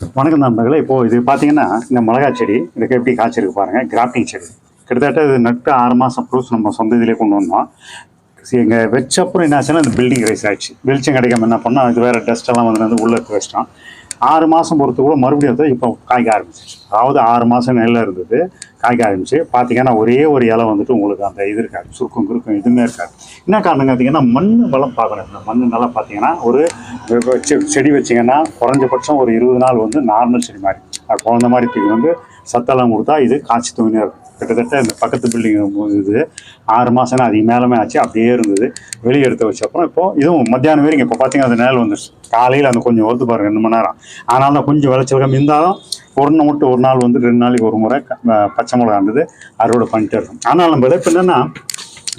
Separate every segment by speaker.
Speaker 1: வணக்கம் நண்பர்களே. இப்போ இது பார்த்தீங்கன்னா இந்த மிளகா செடி இதுக்கு எப்படி காய்ச்சிருக்கு பாருங்க. கிராஃப்டிங் செடி. கிட்டத்தட்ட இது நட்டு ஆறு மாதம் ப்ரூஸ் நம்ம சொந்த இதிலே கொண்டு வந்தோம். எங்கள் வச்ச அப்புறம் என்ன ஆச்சுன்னா அந்த பில்டிங் ரைஸ் ஆயிடுச்சு. வெளிச்சம் கிடைக்காம என்ன பண்ணோம் அது வேறு டஸ்ட்டெல்லாம் வந்து வந்து உள்ளே இருக்க ஆறு மாதம் பொறுத்து கூட மறுபடியும் வந்து இப்போ காய்க்க ஆரம்பிச்சிச்சு அதாவது ஆறு மாதம் நெல்ல இருந்தது காய்க்க ஆரம்பிச்சு. பார்த்தீங்கன்னா ஒரே ஒரு இலை வந்துட்டு உங்களுக்கு அந்த இது இருக்காது சுருக்கம் குறுக்கம் எதுவுமே இருக்காது. என்ன காரணம் பார்த்தீங்கன்னா மண் வளம் பார்க்கணும். இந்த மண் நல்லா பார்த்தீங்கன்னா ஒரு செடி வச்சிங்கன்னா குறைஞ்சபட்சம் ஒரு இருபது நாள் வந்து நார்மல் செடி மாதிரி. குழந்த மாதிரி தூக்கி வந்து சத்தெல்லாம் கொடுத்தா இது காய்ச்சி தூங்கினே இருக்கும். கிட்டத்தட்ட இந்த பக்கத்து பில்டிங் இது ஆறு மாதம்னா அது மேலமே ஆச்சு. அப்படியே இருந்தது. வெளியே எடுத்து வச்ச அப்புறம் இப்போ இதுவும் மத்தியானம் வரைக்கும் இப்போ பார்த்தீங்கன்னா அது நேரம் வந்துருச்சு. காலையில் அந்த கொஞ்சம் வருது பாருங்க ரெண்டு மணி நேரம். ஆனால் தான் கொஞ்சம் விளைச்சல் கம்மி இருந்தாலும் ஒரு மட்டும் ஒரு நாள் வந்து ரெண்டு நாளைக்கு ஒரு முறை க- பச்சை மிளகா இருந்தது. அறுவடை பண்ணிட்டு இருக்கும் ஆனால் நம்ம விதைப்பு என்னென்னா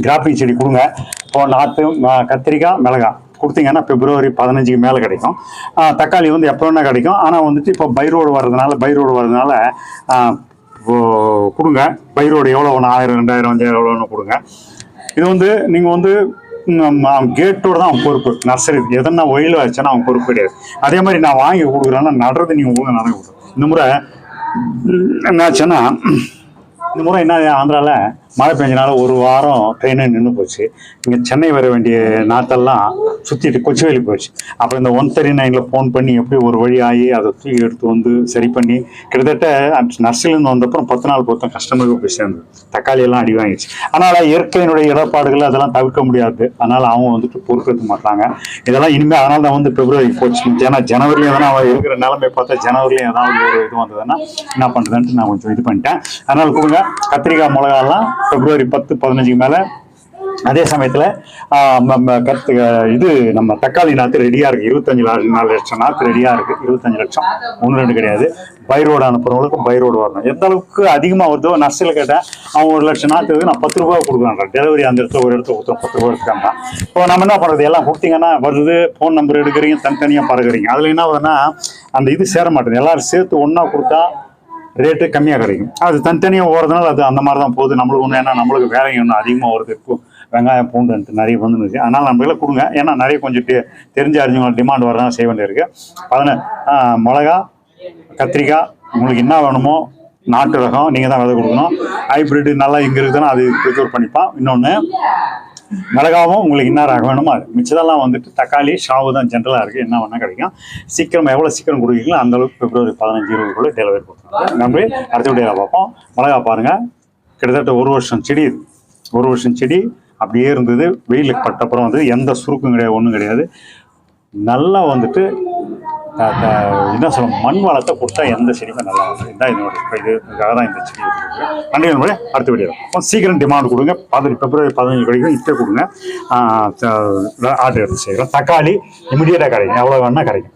Speaker 1: கிராஃபிங் செடி கொடுங்க. இப்போ நாற்று கத்திரிக்காய் மிளகாய் கொடுத்தீங்கன்னா பிப்ரவரி பதினஞ்சுக்கு மேலே கிடைக்கும். தக்காளி வந்து எப்போ வேணால் கிடைக்கும். ஆனால் வந்துட்டு இப்போ பை ரோடு வர்றதுனால பை ரோடு வர்றதுனால கொடுங்க. பயிரோடு எவ்வளோ ஒன்று ஆயிரம் ரெண்டாயிரம் அஞ்சாயிரம் எவ்வளோன்னு கொடுங்க. இது வந்து நீங்கள் வந்து கேட்டோட தான் அவன் பொறுப்பு. நர்சரி எதனா ஒயில் ஆச்சுன்னா அவன் பொறுப்பு கிடையாது. அதே மாதிரி நான் வாங்கி கொடுக்குறேன்னா நடுறது நீங்கள் ஒழுங்காக நடந்து கொடுக்கும் இந்த முறை என்னாச்சுன்னா இந்த முறை என்ன ஆந்திராவில் மழை பெஞ்சனால ஒரு வாரம் ட்ரெயினே நின்று போச்சு. இங்கே சென்னை வர வேண்டிய நாட்டெல்லாம் சுற்றிட்டு கொச்சிவேலி போச்சு. அப்புறம் இந்த ஒன் தேர்ட்டி நைனில் ஃபோன் பண்ணி எப்படி ஒரு வழி ஆகி அதை தூக்கி எடுத்து வந்து சரி பண்ணி கிட்டத்தட்ட நர்சரிலேருந்து வந்தப்புறம் பத்து நாள் பொறுத்தம் கஸ்டமருக்கு போய் சேர்ந்தது. தக்காளி எல்லாம் அடி வாங்கிடுச்சு. அதனால் இயற்கையினுடைய இடர்பாடுகள் அதெல்லாம் தவிர்க்க முடியாது. அதனால் அவங்க வந்துட்டு பொறுக்கிறது மாட்டாங்க. இதெல்லாம் இனிமேல் அதனால தான் வந்து பிப்ரவரி போச்சு. ஏன்னா ஜனவரி எதனா இருக்கிற நிலைமை பார்த்தா ஜனவரியில் ஏதாவது ஒரு இது வந்ததுன்னா என்ன பண்ணுறதுன்ட்டு நான் கொஞ்சம் இது பண்ணிட்டேன். அதனால் கொடுங்க. கத்திரிக்காய் மிளகாலாம் பிப்ரவரி பத்து பதினஞ்சுக்கு மேலே அதே சமயத்தில் கத்து இது நம்ம தக்காளி நாற்று ரெடியாக இருக்குது இருபத்தஞ்சு லா- நாலு லட்சம் நாற்று ரெடியாக இருக்குது இருபத்தஞ்சு லட்சம். ஒன்று ரெண்டு கிடையாது. பைரோடு ரோடு பைரோடு வரணும். எந்த அளவுக்கு அதிகமாக வருதோ நர்சரியில் கேட்டேன் அவன் ஒரு லட்சம் நாற்றுக்கு நான் பத்து ரூபா கொடுக்குறேன் டெலிவரி அந்த இடத்துல ஒரு இடத்துல கொடுத்தோம் பத்து ரூபா எடுத்துக்காம இப்போ நம்ம என்ன பண்ணுறது எல்லாம் கொடுத்தீங்கன்னா வருது ஃபோன் நம்பர் எடுக்கிறீங்க தனித்தனியாக பறக்குறீங்க அதில் என்ன ஆகுதுன்னா அந்த இது சேர மாட்டேங்குது. எல்லாரும் சேர்த்து ஒன்றா கொடுத்தா ரேட்டு கம்மியாக கிடைக்கும். அது தனித்தனியாக ஓடுறதுனால அது அந்த மாதிரி தான் போகுது. நம்மளுக்கு ஒன்று ஏன்னா நம்மளுக்கு வேலைங்க இன்னும் அதிகமாக வருது. இப்போ வெங்காயம் பூண்டுன்ட்டு நிறைய வந்துருச்சு. அதனால் நம்மள கொடுங்க. ஏன்னா நிறைய கொஞ்சம் தெரிஞ்ச அறிஞ்சவங்க டிமாண்ட் வரதான் செய்ய வேண்டியிருக்கு. பதின மிளகா கத்திரிக்காய் உங்களுக்கு என்ன வேணுமோ நாட்டு ரகம் நீங்கள் தான் விதை கொடுக்கணும். ஹைப்ரிட் நல்லா இங்கே இருக்குதுன்னா அது ப்ரிப்பேர் பண்ணிப்பான். இன்னொன்று மிளகாவும் உங்களுக்கு என்ன ரகம் வேணுமோ அது. மிச்சதெல்லாம் வந்துட்டு தக்காளி ஷாவு தான் ஜென்ரலாக இருக்குது என்ன வேணால் கிடைக்கும். சீக்கிரம் எவ்வளோ சீக்கிரம் கொடுக்குறீங்களோ அந்தளவுக்கு பிப்ரவரி பதினஞ்சு இருபதுக்குள்ளே டெலிவரி கொடுத்துருவோம். நம்பி அடுத்த வீடியோவில் பார்ப்போம். மிளகா பாருங்கள் கிட்டத்தட்ட ஒரு வருஷம் செடி ஒரு வருஷம் செடி அப்படியே இருந்தது. வெயிலுக்கு பட்டப்புறம் வந்து எந்த சுருக்கும் கிடையாது ஒன்றும் கிடையாது. நல்லா வந்துட்டு என்ன சொல்ல மண் வளத்தை கொடுத்தா எந்த செடியுமே நல்லா வரும் இதான் இதனோட இப்போ இதுக்காக தான் இந்த செடி நன்றி நண்பர்களே அடுத்த வீடியோ சீக்கிரம் டிமாண்ட் கொடுங்க. பதினஞ்சு பிப்ரவரி பதினஞ்சு கிடைக்கும். இப்போ கொடுங்க. ஆர்டர் எடுத்து செய்கிறோம் தக்காளி இமிடியேட்டாக கிடைக்கும். எவ்வளோ வேணால் கிடைக்கும்.